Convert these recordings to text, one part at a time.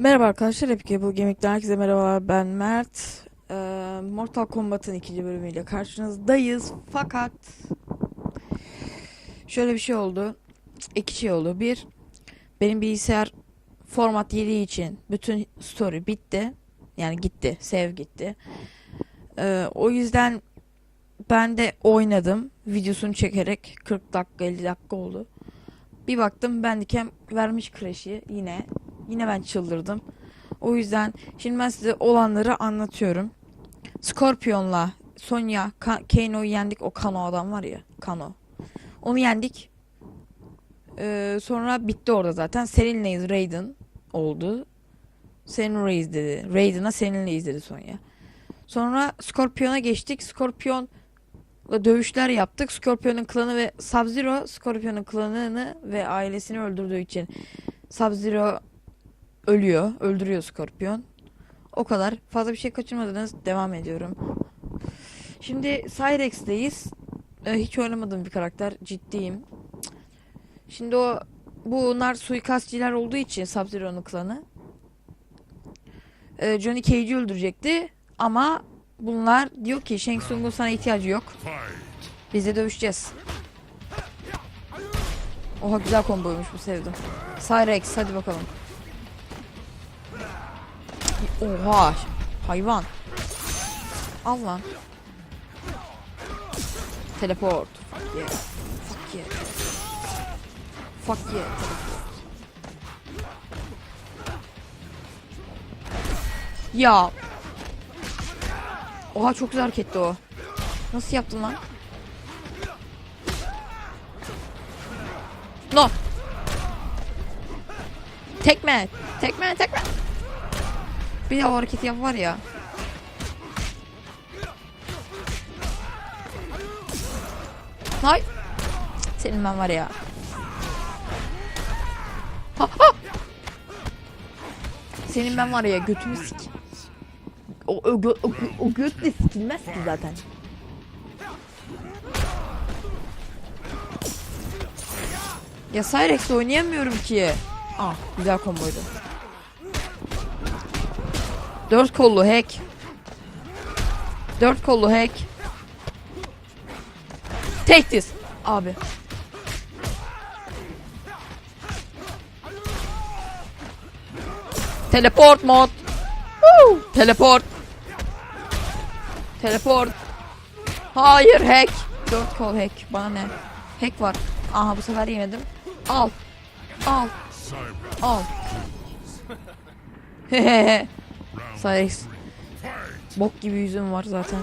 Merhaba arkadaşlar, Epic Apple Gaming'den herkese merhaba. Ben Mert. Ee, Mortal Kombat'ın ikinci bölümüyle karşınızdayız. Fakat şöyle bir şey oldu. İki şey oldu. Bir, benim bilgisayar format yediği için bütün story bitti. Yani gitti, save gitti. Ee, o yüzden ben de oynadım. Videosunu çekerek 40 dakika 50 dakika oldu. Bir baktım bendikem vermiş crash'i yine. Yine ben çıldırdım. O yüzden şimdi ben size olanları anlatıyorum. Scorpion'la Sonya Ka- Kano'yu yendik. O Kano adam var ya. Kano. Onu yendik. Ee, sonra bitti orada zaten. Seninleyiz Raiden oldu. Senin dedi. Raiden'a seninleyiz dedi Sonya. Sonra Scorpion'a geçtik. Scorpion'la dövüşler yaptık. Scorpion'un klanı ve Sub-Zero Scorpion'un klanını ve ailesini öldürdüğü için Sub-Zero ölüyor. Öldürüyor Scorpion. O kadar. Fazla bir şey kaçırmadınız. Devam ediyorum. Şimdi Cyrex'teyiz. Ee, hiç oynamadığım bir karakter. Ciddiyim. Şimdi o bunlar suikastçiler olduğu için Sub-Zero'nun klanı. Ee, Johnny Cage'i öldürecekti. Ama bunlar diyor ki Shang Tsung'un sana ihtiyacı yok. Biz de dövüşeceğiz. Oha güzel komboymuş bu sevdim. Cyrex hadi bakalım. Oha hayvan. Al lan. Teleport. Yeah. Fuck yeah. Fuck yeah. Teleport. Ya. Oha çok güzel hareketti o. Nasıl yaptın lan? No. Tekme. Tekme tekme. Bir de o hareketi yap var ya. Hay. Senin ben var ya. Ha, ha. Senin ben var ya götümü sik. O, o, o, gö- o göt de sikilmez ki zaten. Ya Cyrex'le oynayamıyorum ki. Ah güzel komboydu. Dört kollu hack. Dört kollu hack. Take this. Abi. Teleport mod. Woo! Teleport. Teleport. Hayır hack. Dört kol hack. Bana ne? Hack var. Aha bu sefer yemedim. Al. Al. Al. Hehehe. Cyrex. Bok gibi yüzüm var zaten.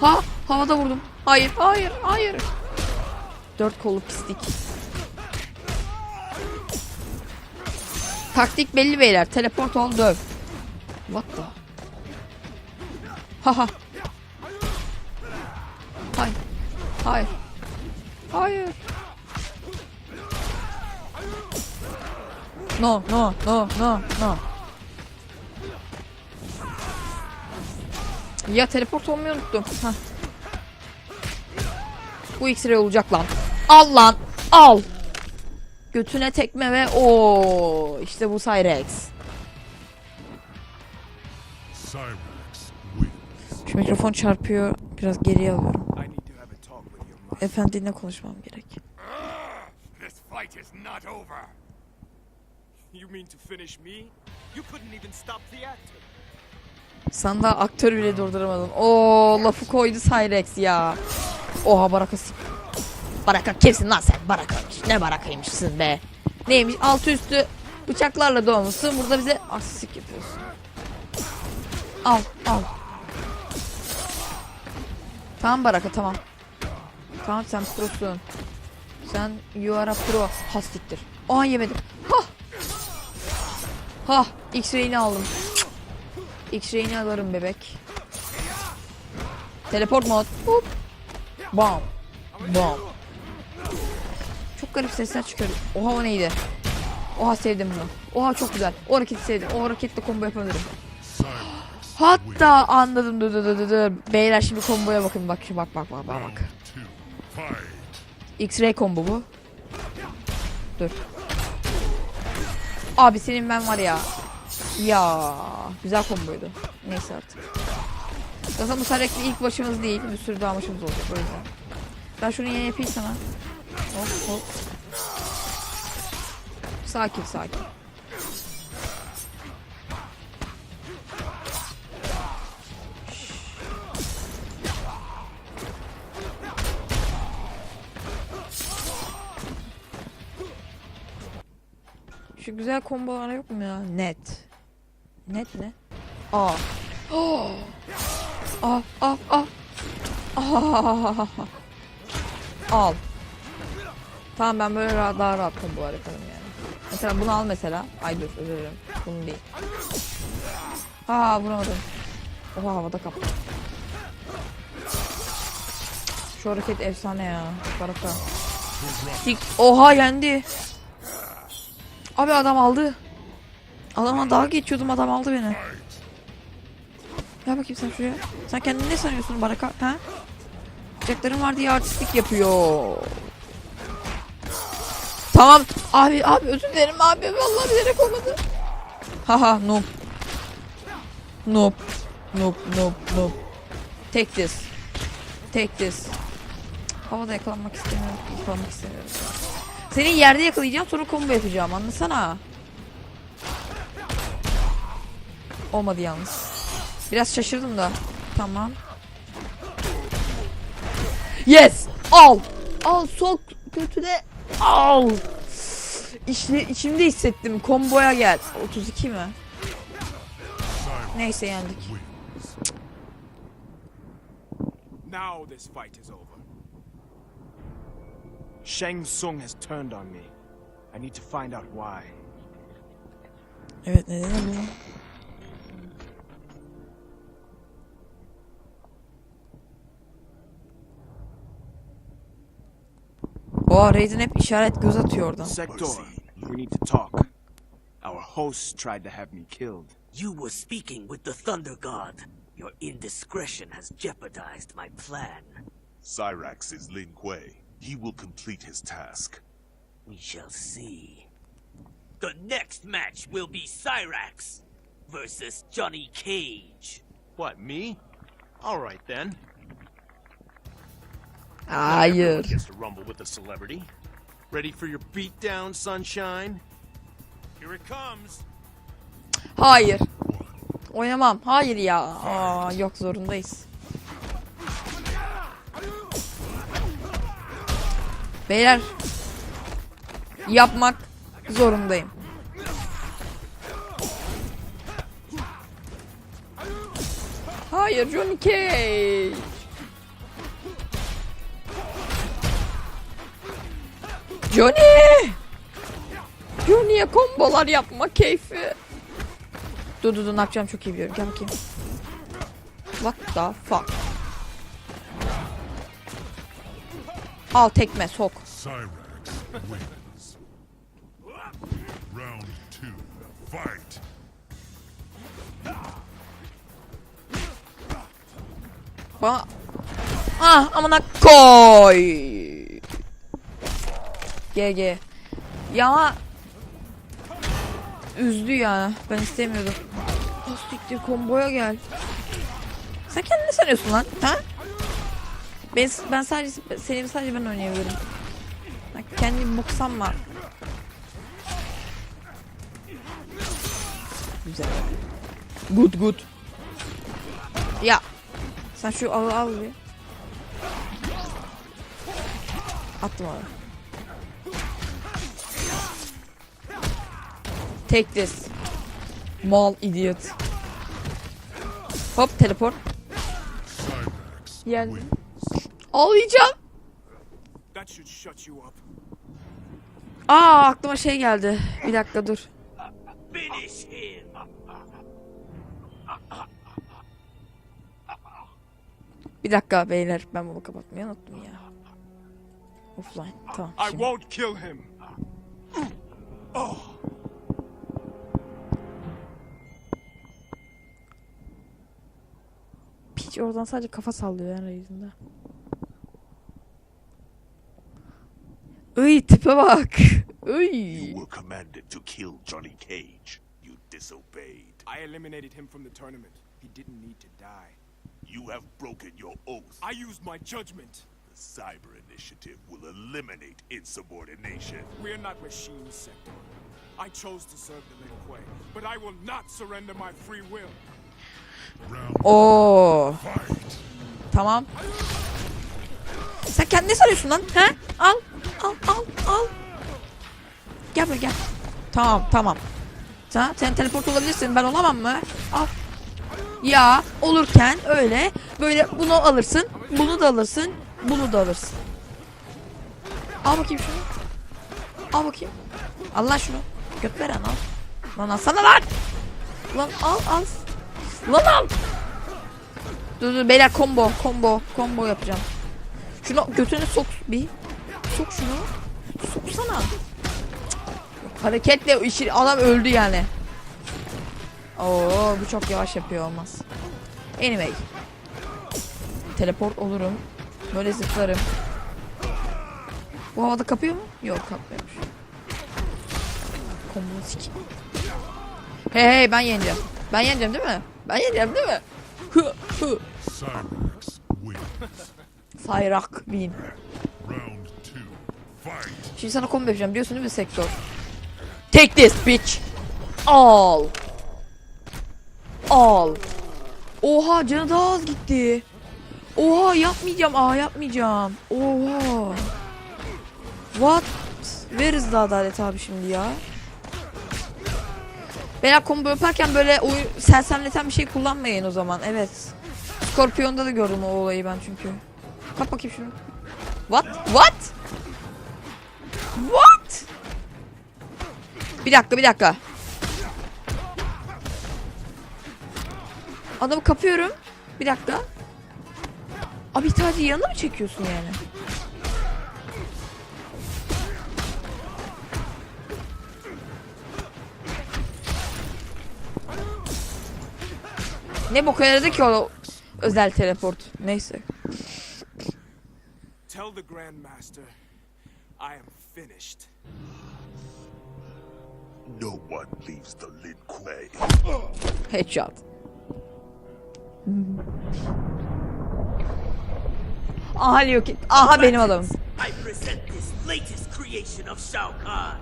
Ha, havada vurdum. Hayır, hayır, hayır. Dört kollu pislik. Taktik belli beyler. Teleport ol döv. What the? Haha. Hayır. Hayır. Hayır. No, no, no, no, no. Ya teleport olmayı unuttum. Hah. Bu X-ray olacak lan. Al lan. Al. Götüne tekme ve o işte bu Cyrex. Şu mikrofon çarpıyor. Biraz geriye alıyorum. I need to You mean to finish me? You couldn't even stop the actor. Sen daha aktör bile durduramadın. Oo lafı koydu Cyrex ya. Oha baraka. Baraka kimsin lan sen? Barakaymış. Ne barakaymışsın be. Neymiş altı üstü bıçaklarla doğmuşsun. Burada bize asistik yapıyorsun. Al al. Tamam Baraka tamam. Tamam sen prosun. Sen you are a pro. Hastiktir. Oha yemedim. Hah. Hah. X-ray'ini aldım. X-ray'ini alırım bebek. Teleport mod. Hop. Bam. Bam. Çok garip sesler çıkıyor. Oha o neydi? Oha sevdim bunu. Oha çok güzel. O hareketi sevdim. O hareketle combo yapabilirim. Hatta anladım. Dur dur dur dur. Beyler şimdi komboya bakın. Bak bak bak bak bak. X-ray combo bu. Dur. Abi senin ben var ya. Ya güzel komboydu. Neyse artık. Zaten bu Sarek'le ilk başımız değil. Bir sürü daha başımız olacak o yüzden. Ben şunu yeni yapayım sana. Hop hop. Sakin sakin. Şu güzel kombolar yok mu ya? Net. Net ne? Aa. Oh. Ah ah ah. Ah. Al. Tamam ben böyle rahat, daha rahat kombolar yaparım yani. Mesela bunu al mesela. Ay dur özür dilerim. Bunu değil. Aa vuramadım. Oha havada kaptı. Şu hareket efsane ya. Baraka. Oha yendi. Abi adam aldı. Adama daha geçiyordum adam aldı beni. Gel bakayım sen şuraya. Sen kendini ne sanıyorsun Baraka? Ha? Bacakların var diye artistlik yapıyor. Tamam. Abi abi özür dilerim abi. Vallahi bilerek olmadı. Haha noob. Noob. Noob noob noob. Take this. Take this. Havada yakalanmak istemiyorum. Yakalanmak istemiyorum. Seni yerde yakalayacağım sonra combo yapacağım anlasana. Olmadı yalnız. Biraz şaşırdım da. Tamam. Yes! Al! Al sol götüne al! İşte içimde hissettim. Komboya gel. 32 mi? Neyse yendik. Now this fight is over. Shang Tsung has turned on me. I need to find out why. Evet neden bu? Oha Raiden hep işaret göz atıyor oradan. Sector, we need to talk. Our host tried to have me killed. You were speaking with the Thunder God. Your indiscretion has jeopardized my plan. Cyrax is Lin Kuei. He will complete his task. We shall see. The next match will be Cyrax versus Johnny Cage. What, me? All right then. Ah, Hayır. Gets to rumble with a celebrity. Ready for your beatdown, sunshine? Here it comes. Hayır. Oynamam. Hayır ya. Aa, yok zorundayız. Beyler. Yapmak zorundayım. Hayır Johnny Cage. Johnny! Johnny'ye kombolar yapma keyfi. Dur dur dur ne yapacağım çok iyi biliyorum. Gel bakayım. What the fuck? Al tekme sok. Round two. Fight. Bana... Ah amına koy. GG. Ya üzdü ya. Ben istemiyordum. Siktir komboya gel. Sen kendini sanıyorsun lan? Ha? Ben, ben sadece seni sadece ben oynayabilirim. Bak kendini bok sanma. Güzel. Good good. Ya sen şu al al bir. Attım onu. Take this. Mal idiot. Hop teleport. Cyrax Geldi. wins. Ağlayacağım. Aa aklıma şey geldi. Bir dakika dur. Bir dakika beyler ben bunu kapatmayı unuttum ya. Offline. Tamam. I Şimdi. won't kill him. Piç oradan sadece kafa sallıyor yani yüzünde. Tipe bak. You were commanded to kill Johnny Cage. You disobeyed. I eliminated him from the tournament. He didn't need to die. You have broken your oath. I used my judgment. The Cyber Initiative will eliminate insubordination. We're not machines, Sector. I chose to serve the Lin Kuei, but I will not surrender my free will. Oo. Tamam. Sen kendini ne sanıyorsun lan? He? Al. Al al al. Gel buraya gel. Tamam tamam. Sen, sen teleport olabilirsin ben olamam mı? Al. Ya olurken öyle böyle bunu alırsın. Bunu da alırsın. Bunu da alırsın. Al bakayım şunu. Al bakayım. Al lan şunu. Göt veren al. Lan alsana lan. Lan al al. Lan al. Dur dur beyler combo combo combo yapacağım. Şunu götüne sok bir. Sok şunu. Soksana. Cık. Hareketle işi adam öldü yani. Oo bu çok yavaş yapıyor olmaz. Anyway. Teleport olurum. Böyle zıplarım. Bu havada kapıyor mu? Yok kapmıyormuş. Combo sik. Hey hey ben yeneceğim. Ben yeneceğim değil mi? Ben yeneceğim değil mi? Hı hı. Sayrak. Fight. Şimdi sana combo yapacağım biliyorsun değil mi sektör? Take this bitch. Al. Al. Oha canı daha az gitti. Oha yapmayacağım. Aa yapmayacağım. Oha. What? Veririz de adalet abi şimdi ya. Beyler combo yaparken böyle oyun sersemleten bir şey kullanmayın o zaman. Evet. Scorpion'da da gördüm o olayı ben çünkü. Kap bakayım şunu. What? What? What? Bir dakika bir dakika. Adamı kapıyorum. Bir dakika. Abi sadece yanına mı çekiyorsun yani? Ne boka yaradı ki o özel teleport. Neyse. Tell the Grandmaster I am finished. No one leaves the Lin Kuei. Headshot. Mm. Aha Liu Kang. Aha benim adamım. I present this latest creation of Shao Kahn.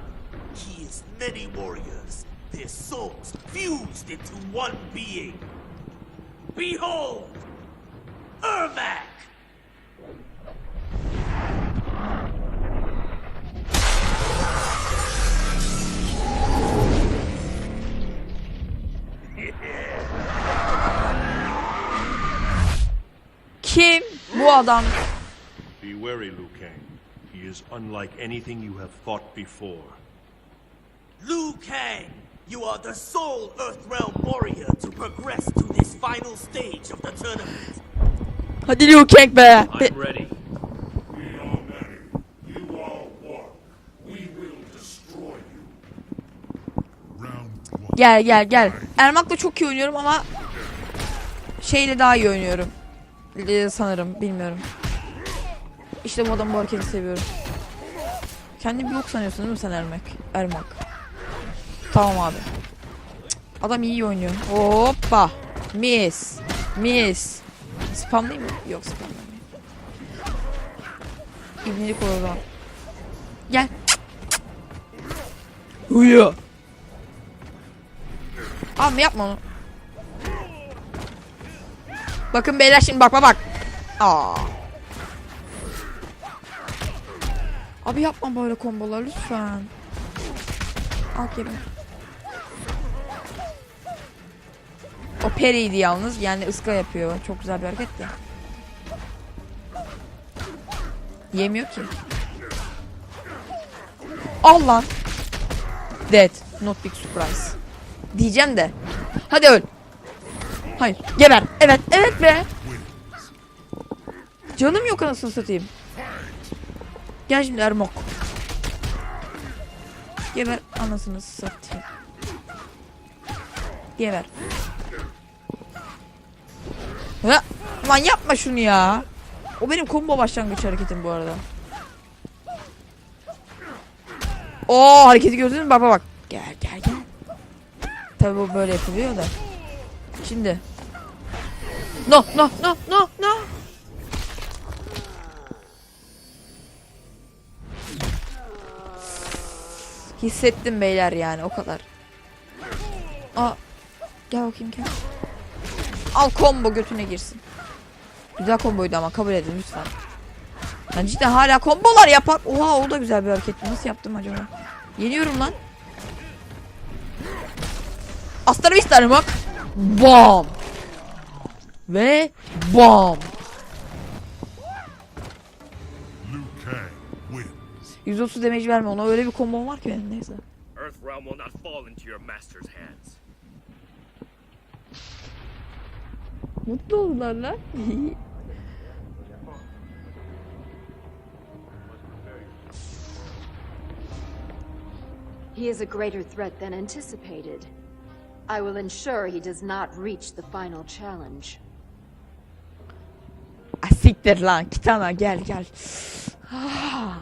He is many warriors, their souls fused into one being. Behold, Ermac! Kim bu adam? Be wary, Liu Kang. He is unlike anything you have fought before. Liu Kang, you are the sole Earthrealm warrior to progress to this final stage of the tournament. Hadi Liu Kang be. Be- I'm ready. We are many. You are one. We will destroy you. Round one. Gel gel gel. Ermak'la çok iyi oynuyorum ama şeyle daha iyi oynuyorum. Ee, sanırım bilmiyorum. İşte bu adamın bu hareketi seviyorum. Kendini bir yok sanıyorsun değil mi sen Ermak? Ermak. Tamam abi. Adam iyi oynuyor. Hoppa. Mis. Mis. Spam değil mi? Yok spam değil. İbnilik olur zaman. Gel. Uyu. Abi yapma onu. Bakın beyler şimdi bak bak. Aa. Abi yapma böyle kombolar lütfen. Al. O periydi yalnız yani ıska yapıyor. Çok güzel bir hareket de. Yemiyor ki. Al lan. Dead. Not big surprise. Diyeceğim de. Hadi öl. Hayır. Geber. Evet. Evet be. Canım yok anasını satayım. Gel şimdi Ermok. Geber anasını satayım. Geber. Ya, lan yapma şunu ya. O benim combo başlangıç hareketim bu arada. Oo hareketi gördünüz mü? Bak bak bak. Gel gel gel. Tabii bu böyle yapılıyor da. Şimdi. No no no no no. Hissettim beyler yani o kadar. Aa. Gel bakayım gel. Al combo götüne girsin. Güzel komboydu ama kabul edin lütfen. Ben cidden hala kombolar yapar. Oha o da güzel bir hareketti. Nasıl yaptım acaba? Yeniyorum lan. Aslanım isterim bak. Bam. Ve bam. Liu Kang wins. 130 damage verme ona öyle bir kombom var ki benim neyse. Earthrealm will not fall into your master's hands. Mutlu oldular lan. He is a greater threat than anticipated. I will ensure he does not reach the final challenge. Siktir lan Kitana gel gel. Ah.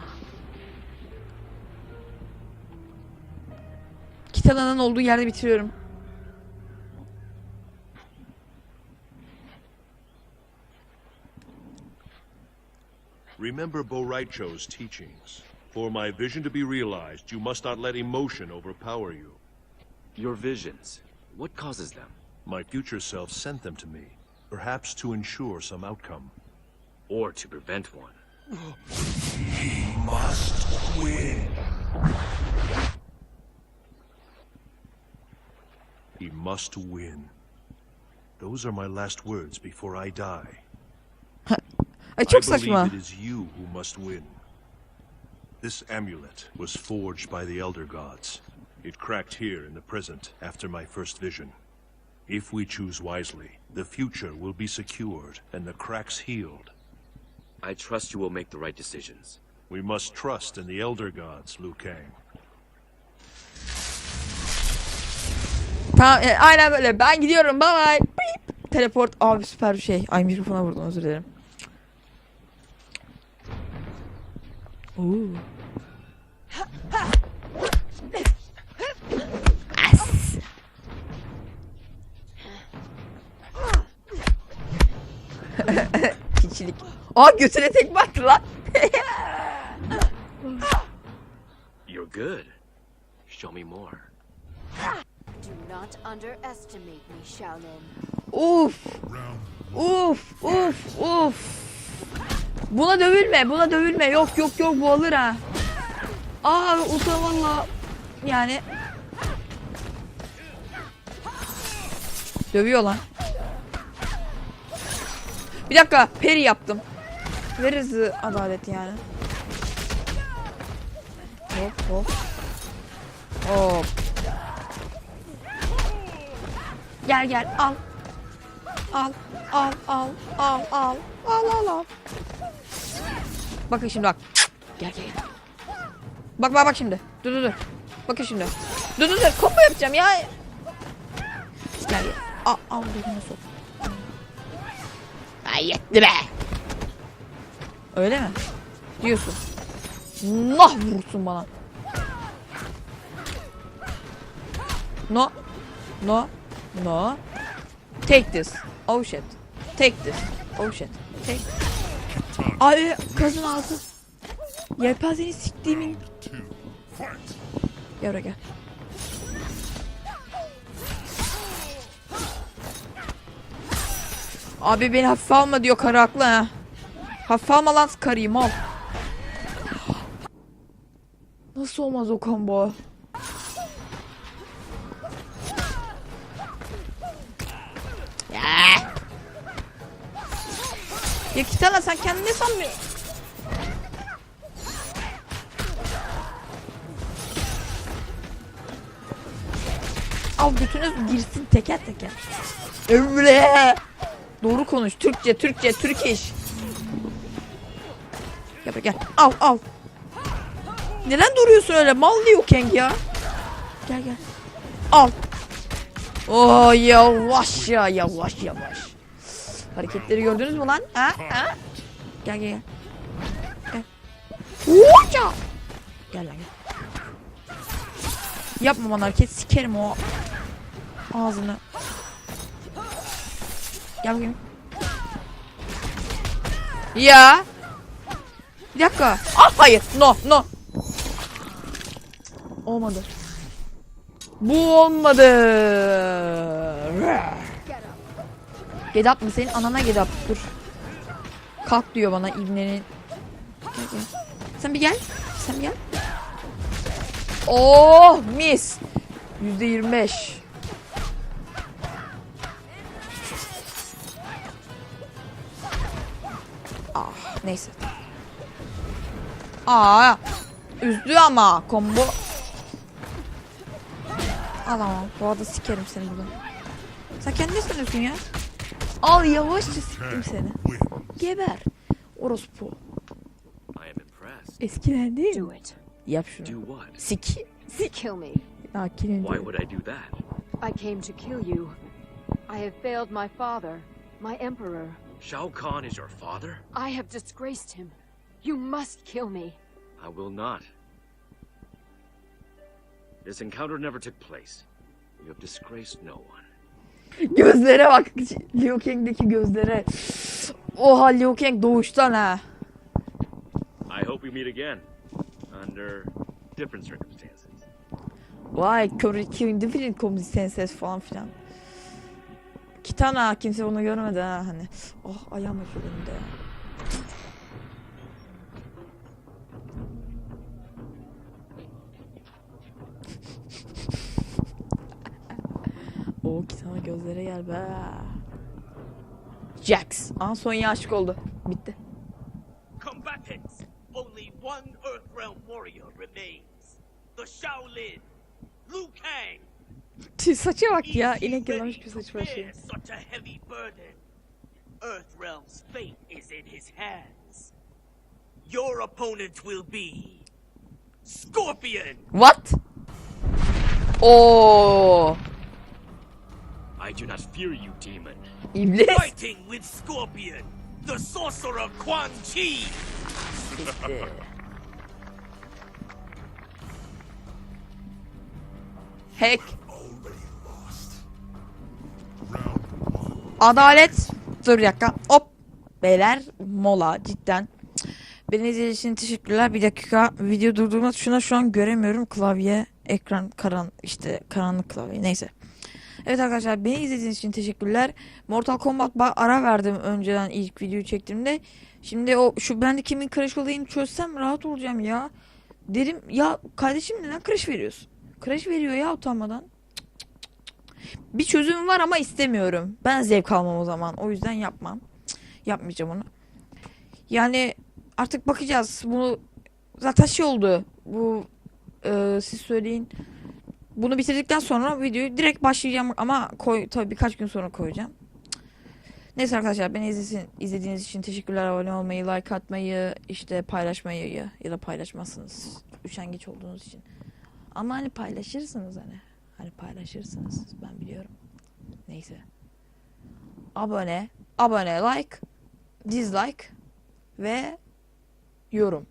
Kitana'nın olduğu yerde bitiriyorum. Remember Boraicho's teachings. For my vision to be realized, you must not let emotion overpower you. Your visions. What causes them? My future self sent them to me, perhaps to ensure some outcome. Or to prevent one? He must win. He must win. Those are my last words before I die. Ay I believe saçma. it is you who must win. This amulet was forged by the Elder Gods. It cracked here in the present after my first vision. If we choose wisely, the future will be secured and the cracks healed. I trust you will make the right decisions. We must trust in the Elder Gods, Liu Kang. Tamam e, aynen böyle ben gidiyorum bye bye. Beep. Teleport abi süper bir şey. Ay mikrofona vurdum özür dilerim. Oo. As. Aa götüne tek baktı lan. You're good. Show me more. Do not underestimate me, Shaolin. Uf. Uf uf uf. Buna dövülme buna dövülme yok yok yok bu alır ha. Aa usta valla yani. Dövüyor lan. Bir dakika peri yaptım. Veririz adalet yani. Hop hop. Hop. Gel gel al. Al, al, al, al, al, al, al, al. Bakın şimdi bak. Gel gel. Bak bak bak şimdi. Dur dur dur. Bakın şimdi. Dur dur dur. Combo yapacağım ya. Gel gel. Al, al sok. Ay yetti be. Öyle mi? Diyorsun. Nah vursun bana. No. No. No. Take this. Oh shit. Take this. Oh shit. Take. Ay kazın ağzı. Yelpazeni siktiğimin. Gel gel. Abi beni hafife alma diyor karı haklı ha. Hafife alma lan karıyı mal. Nasıl olmaz o combo? Ya. Ya Kitana sen kendini ne sanmıyorsun? Al götünüz girsin teker teker. Öyle. Doğru konuş. Türkçe, Türkçe, Türk iş. Gel gel. Al al. Neden duruyorsun öyle? Mal Liu Kang ya. Gel gel. Al. Oo yavaş ya yavaş yavaş. Hareketleri gördünüz mü lan? Ha? Ha? Gel gel gel. Gel. Gel lan gel. Yapma bana hareket sikerim o ağzını. Gel bakayım. Ya. Bir dakika. Ah hayır. No no. Olmadı. Bu olmadı. Get up mı senin anana get up. Dur. Kalk diyor bana ibnenin. Sen bir gel. Sen bir gel. Oh mis. Yüzde yirmi beş. Ah neyse. Aa üzdü ama combo. Al ama bu arada sikerim seni buradan. Sen kendin ne sanıyorsun ya? Al yavaşça siktim seni. Geber. Orospu. Eskiden değil mi? Yap şunu. What? Sik. Kill me. Why would I do that? I came to kill you. I have failed my father, my emperor. Shao Kahn is your father? I have disgraced him. You must kill me. I will not. This encounter never took place. You have disgraced no one. Gözlere bak. Liu Kang'deki gözlere. Oha Liu Kang doğuştan ha. I hope we meet again. Under different circumstances. Vay Curry different consistences falan filan. Kitana kimse bunu görmedi ha hani. Oh ayağım acıyor ya. Gözlere gel be. Jax. Aa Sonya aşık oldu. Bitti. Combatants! Only one Earthrealm warrior remains. The Shaolin, Liu Kang. Tüh, Saça bak ya. İnek yalamış bir saç şey. bear Such a heavy burden. Earthrealm's fate is in his hands. Your opponent will be Scorpion. What? Oo. I do not fear you, demon. İblis. Fighting with Scorpion, the sorcerer Quan Chi. Hack. Adalet. Dur bir dakika. Hop. Beyler mola cidden. Beni izlediğiniz için teşekkürler. Bir dakika video durdurma tuşuna şu an göremiyorum. Klavye, ekran karan işte karanlık klavye neyse. Evet arkadaşlar beni izlediğiniz için teşekkürler. Mortal Kombat ba- ara verdim önceden ilk videoyu çektiğimde. Şimdi o şu bende kimin crash olayını çözsem rahat olacağım ya. Derim ya kardeşim neden crash veriyorsun? Crash veriyor ya utanmadan. Bir çözüm var ama istemiyorum. Ben zevk almam o zaman. O yüzden yapmam. Yapmayacağım onu. Yani artık bakacağız. Bunu zaten şey oldu. Bu e, siz söyleyin. Bunu bitirdikten sonra videoyu direkt başlayacağım ama koy tabii birkaç gün sonra koyacağım. Neyse arkadaşlar beni izlesin, izlediğiniz için teşekkürler. Abone olmayı, like atmayı, işte paylaşmayı ya da paylaşmazsınız. Üşengeç olduğunuz için. Ama hani paylaşırsınız hani. Hani paylaşırsınız. Ben biliyorum. Neyse. Abone, abone, like, dislike ve yorum.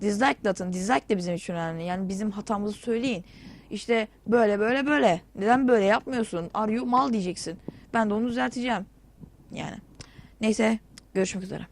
Dislike de atın. Dislike de bizim için önemli. Yani bizim hatamızı söyleyin. İşte böyle böyle böyle. Neden böyle yapmıyorsun? Are mal diyeceksin. Ben de onu düzelteceğim. Yani. Neyse. Görüşmek üzere.